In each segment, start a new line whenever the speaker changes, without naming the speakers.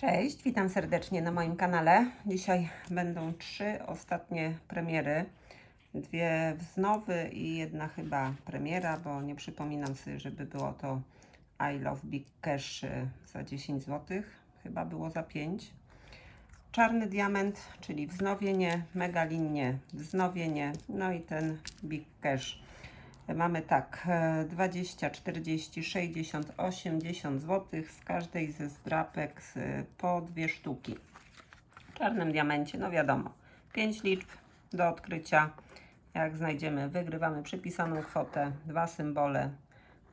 Cześć, witam serdecznie na moim kanale. Dzisiaj będą trzy ostatnie premiery. Dwie wznowy i jedna chyba premiera, bo nie przypominam sobie, żeby było to I Love Big Cash y, za 10 zł. Chyba było za 5. Czarny diament, czyli wznowienie, mega linie, wznowienie, no i ten Big Cash. Mamy tak, e, 20, 40, 60, 80 zł z każdej ze zdrapek z, po dwie sztuki. W czarnym diamencie, no wiadomo, 5 liczb do odkrycia. Jak znajdziemy, wygrywamy przypisaną kwotę, dwa symbole,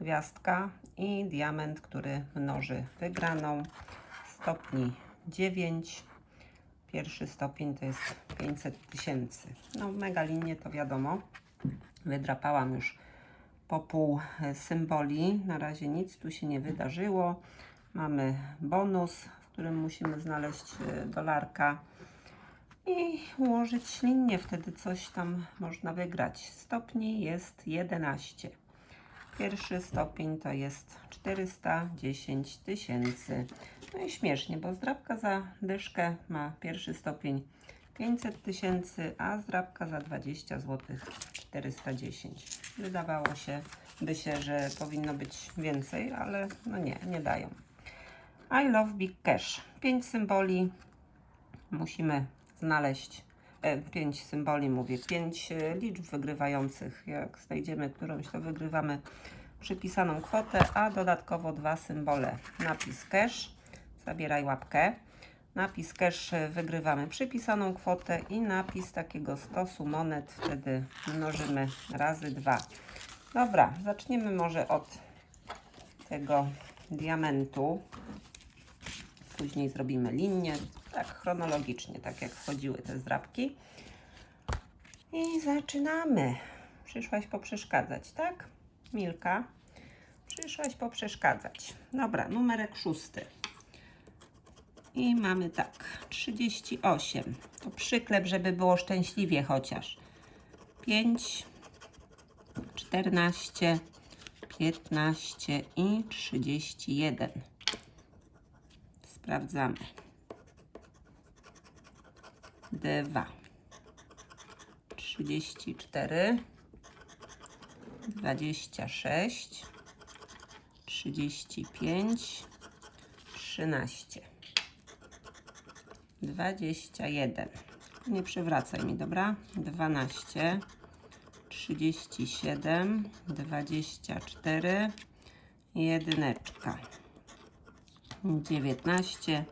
gwiazdka i diament, który mnoży wygraną. Stopni 9. Pierwszy stopień to jest 500 tysięcy. No mega linie to wiadomo. Wydrapałam już po pół e, symboli. Na razie nic tu się nie wydarzyło. Mamy bonus, w którym musimy znaleźć e, dolarka i ułożyć linię. Wtedy coś tam można wygrać. Stopni jest 11. Pierwszy stopień to jest 410 tysięcy. No i śmiesznie, bo zdrabka za dyszkę ma pierwszy stopień 500 tysięcy, a zdrabka za 20 zł 410. Wydawało się, by się, że powinno być więcej, ale no nie, nie dają. I love big cash. 5 symboli musimy znaleźć. 5 symboli mówię, 5 liczb wygrywających. Jak znajdziemy którąś, to wygrywamy przypisaną kwotę, a dodatkowo dwa symbole. Napis cash, zabieraj łapkę. Napis cash e, wygrywamy przypisaną kwotę i napis takiego stosu monet wtedy mnożymy razy dwa. Dobra, zaczniemy może od tego diamentu. Później zrobimy linię, tak chronologicznie, tak jak wchodziły te zdrabki. I zaczynamy. Przyszłaś poprzeszkadzać, tak? Milka, przyszłaś poprzeszkadzać. Dobra, numerek szósty. I mamy tak, 38. To przyklep, żeby było szczęśliwie chociaż. 5, 14, 15 i 31. Sprawdzamy. 2, 34, 26, 35, 13. 21. Nie przewracaj mi, dobra? 12, 37, 24, jedyneczka. 19,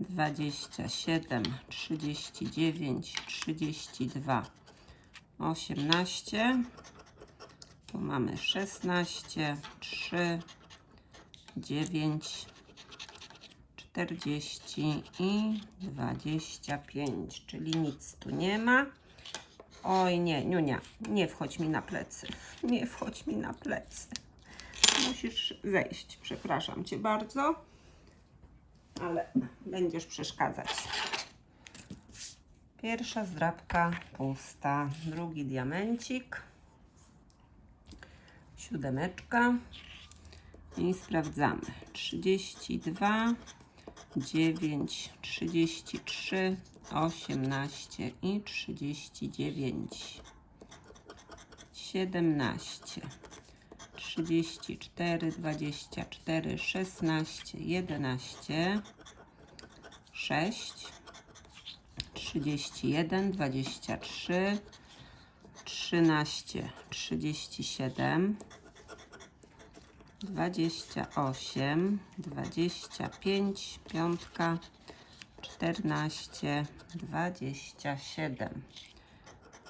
27, 39, 32, 18. Tu mamy 16, 3, 9, 40 i 25, czyli nic tu nie ma. Oj nie, Niunia, nie wchodź mi na plecy. Nie wchodź mi na plecy. Musisz zejść, przepraszam Cię bardzo, ale będziesz przeszkadzać. Pierwsza zdrabka pusta, drugi diamencik, siódemeczka i sprawdzamy. 32, 9, 33, 18 i 39, 17, 34, 24, 16, 11, 6, 31, 23, 13, 37, 28, 25, piątka, 14, 27.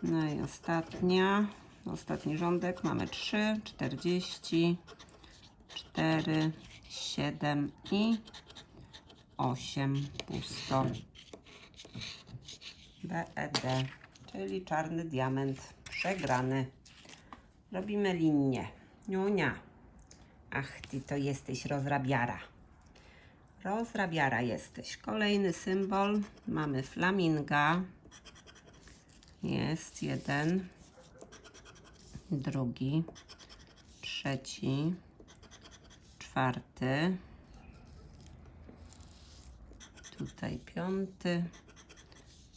No i ostatnia, ostatni rządek mamy 3, 40, 4, 7 i 8 pusto. BED, czyli czarny diament przegrany. Robimy linię. Niunia. Ach, ty to jesteś rozrabiara. Rozrabiara jesteś. Kolejny symbol. Mamy flaminga. Jest jeden. Drugi. Trzeci. Czwarty. Tutaj piąty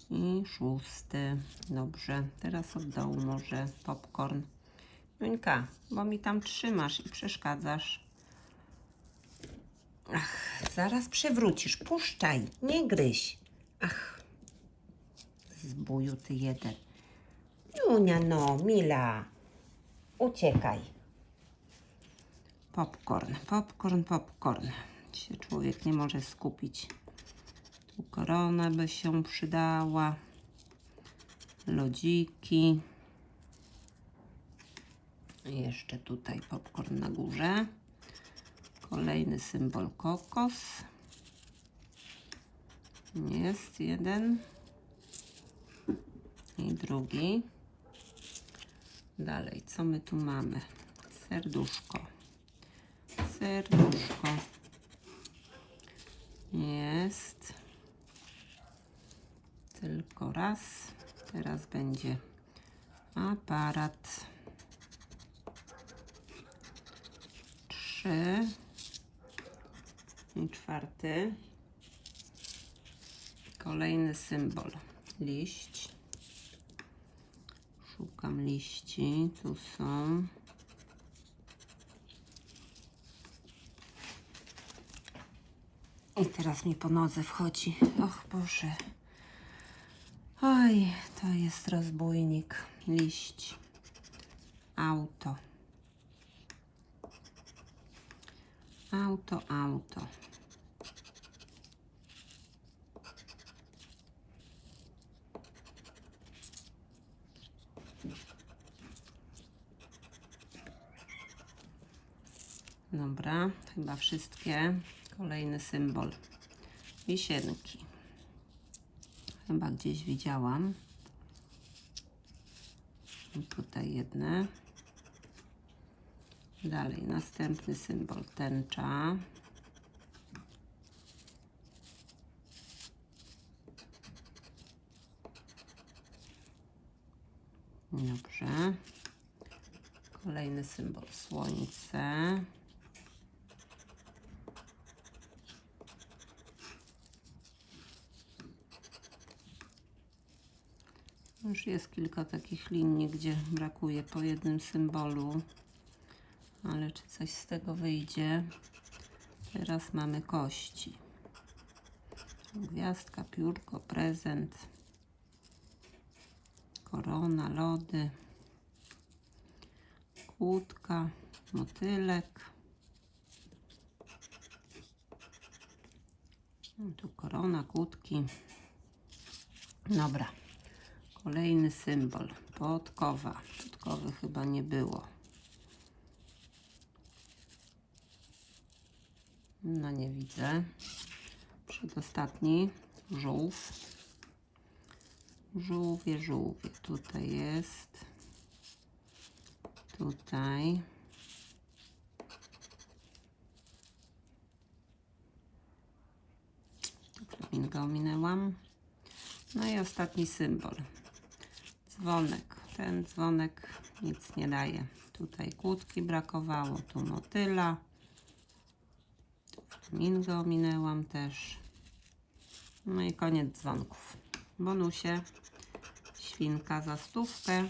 i szósty. Dobrze, teraz od dołu może popcorn. Juńka, bo mi tam trzymasz i przeszkadzasz. Ach, zaraz przewrócisz. Puszczaj, nie gryź. Ach, zbuju ty jeden. Junia, no, Mila, uciekaj. Popcorn, popcorn, popcorn. Się człowiek nie może skupić. Tu korona by się przydała. Lodziki. Jeszcze tutaj popcorn na górze. Kolejny symbol kokos. Jest jeden. I drugi. Dalej, co my tu mamy? Serduszko. Serduszko. Jest. Tylko raz. Teraz będzie aparat. Trzy. I czwarty. Kolejny symbol. Liść. Szukam liści. Tu są. I teraz mi po nodze wchodzi. Och Boże. Oj, to jest rozbójnik. Liść. Auto. Auto, auto. Dobra, chyba wszystkie. Kolejny symbol. Wisienki. Chyba gdzieś widziałam. I tutaj jedne. Dalej, następny symbol tęcza. Dobrze. Kolejny symbol słońce. Już jest kilka takich linii, gdzie brakuje po jednym symbolu. Ale czy coś z tego wyjdzie? Teraz mamy kości. Gwiazdka, piórko, prezent, korona, lody, kłódka, motylek. No, Tu korona, kłódki. Dobra. Kolejny symbol. Podkowa. Podkowy chyba nie było. No nie widzę. Przedostatni. Żółw. Żółwie, żółwie. Tutaj jest. Tutaj. Flamingo ominęłam. No i ostatni symbol. Dzwonek. Ten dzwonek nic nie daje. Tutaj kłódki brakowało, tu motyla. Flamingo ominęłam też. No i koniec dzwonków. Bonusie. Świnka za stówkę.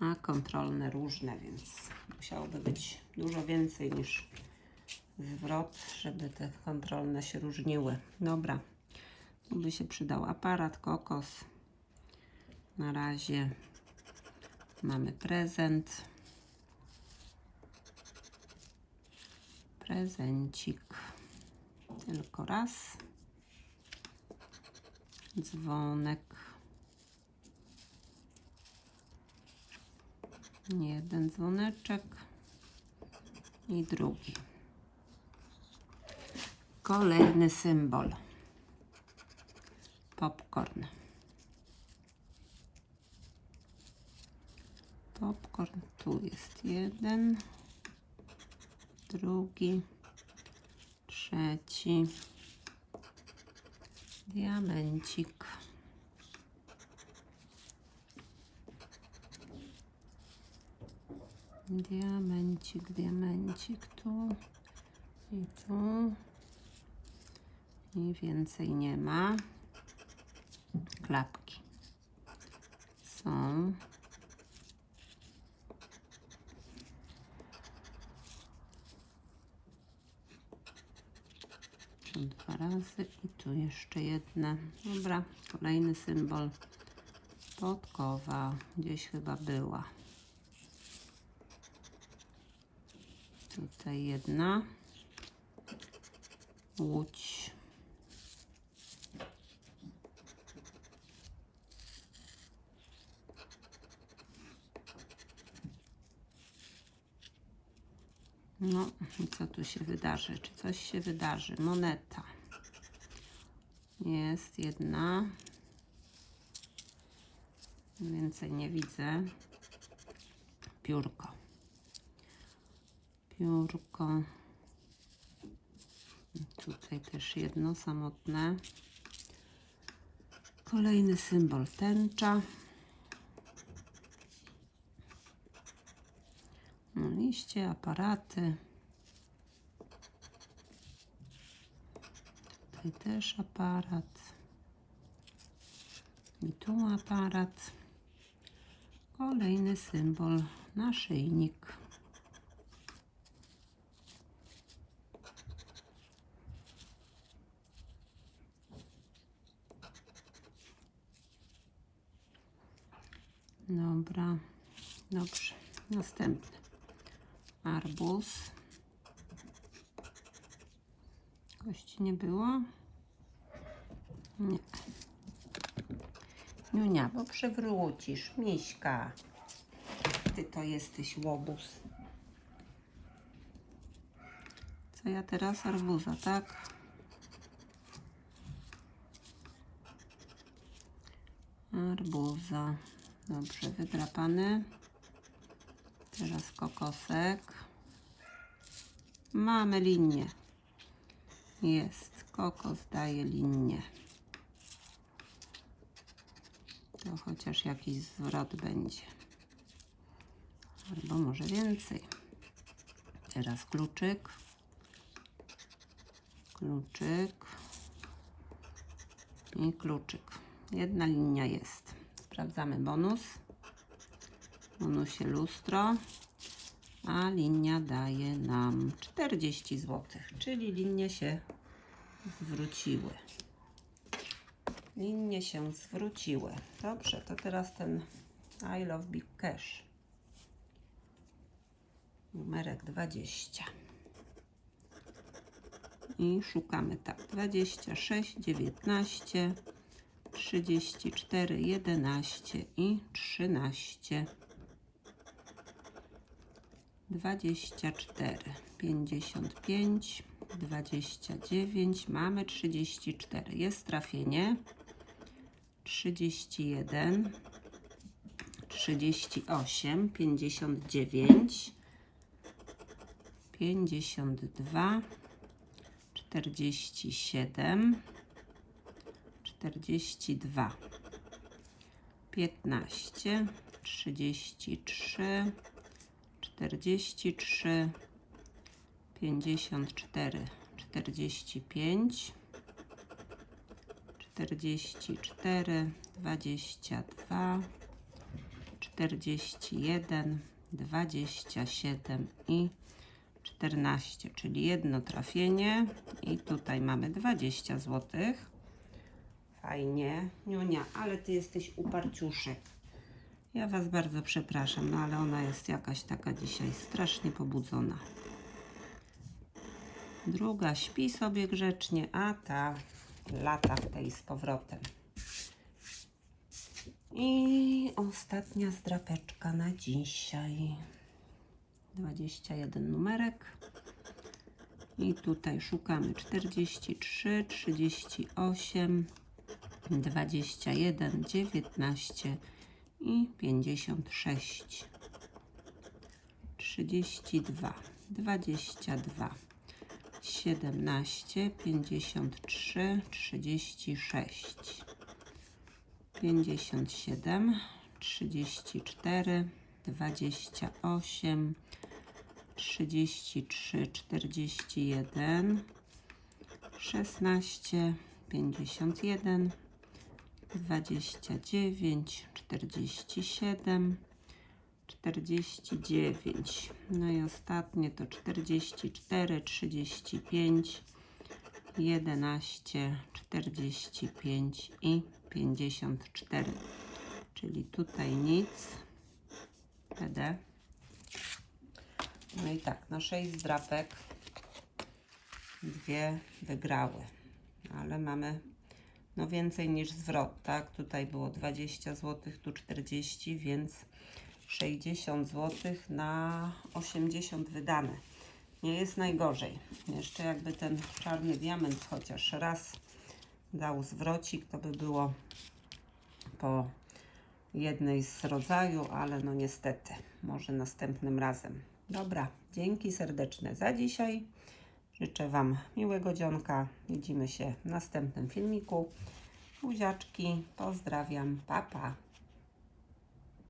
A kontrolne różne, więc musiałoby być dużo więcej niż zwrot, żeby te kontrolne się różniły. Dobra. Tu by się przydał aparat, kokos. Na razie mamy prezent. Prezencik. Tylko raz. Dzwonek. Jeden dzwoneczek i drugi. Kolejny symbol. Popcorn. Popcorn. Tu jest jeden, drugi, trzeci. Diamencik. Diamencik, diamencik tu i tu. I więcej nie ma. Klapki są. Tu dwa razy i tu jeszcze jedne. Dobra, kolejny symbol. Podkowa gdzieś chyba była. Tutaj jedna. Łódź. No, i co tu się wydarzy? Czy coś się wydarzy? Moneta. Jest jedna. Więcej nie widzę. Piórko. Piórko. Tutaj też jedno samotne. Kolejny symbol tęcza. No, liście, aparaty. Tutaj też aparat. I tu aparat. Kolejny symbol, naszyjnik. Dobra, dobrze. Następny. Arbuz. Kości nie było? Nie. Niunia, bo przewrócisz. Miśka. Ty to jesteś łobuz. Co ja teraz? Arbuza, tak? Arbuza. Dobrze, wydrapany. Teraz kokosek. Mamy linię. Jest. Kokos daje linię. To chociaż jakiś zwrot będzie. Albo może więcej. Teraz kluczyk. Kluczyk. I kluczyk. Jedna linia jest. Sprawdzamy bonus. Bonusie lustro. A linia daje nam 40 zł, czyli linie się zwróciły. Linie się zwróciły. Dobrze, to teraz ten I love big cash. Numerek 20. I szukamy tak. 26, 19, 34, 11 i 13. 24, 55, 29, mamy 34. Jest trafienie. 31, 38, 59, 52, 47, 42, 15, 33, 43, 54, 45, 44, 22, 41, 27 i 14, czyli jedno trafienie i tutaj mamy 20 zł. Fajnie, Niunia, ale ty jesteś uparciuszek. Ja Was bardzo przepraszam, no ale ona jest jakaś taka dzisiaj strasznie pobudzona. Druga śpi sobie grzecznie, a ta lata w tej z powrotem. I ostatnia zdrapeczka na dzisiaj. 21 numerek. I tutaj szukamy 43, 38, 21, 19 i 56. 32, 22, 17, 53, 36, 57, 34, 28, 33, 41, szesnaście, pięćdziesiąt jeden, dwadzieścia dziewięć, czterdzieści siedem, czterdzieści dziewięć. No i ostatnie to czterdzieści cztery, trzydzieści pięć, jedenaście, czterdzieści pięć i pięćdziesiąt cztery. Czyli tutaj nic. PD. No i tak, na 6 zdrapek dwie wygrały, ale mamy no więcej niż zwrot, tak? Tutaj było 20 zł, tu 40, więc 60 zł na 80 wydane. Nie jest najgorzej. Jeszcze jakby ten czarny diament chociaż raz dał zwrocik, to by było po jednej z rodzaju, ale no niestety, może następnym razem. Dobra, dzięki serdeczne za dzisiaj. Życzę Wam miłego dzionka. Widzimy się w następnym filmiku. Buziaczki, pozdrawiam, pa pa.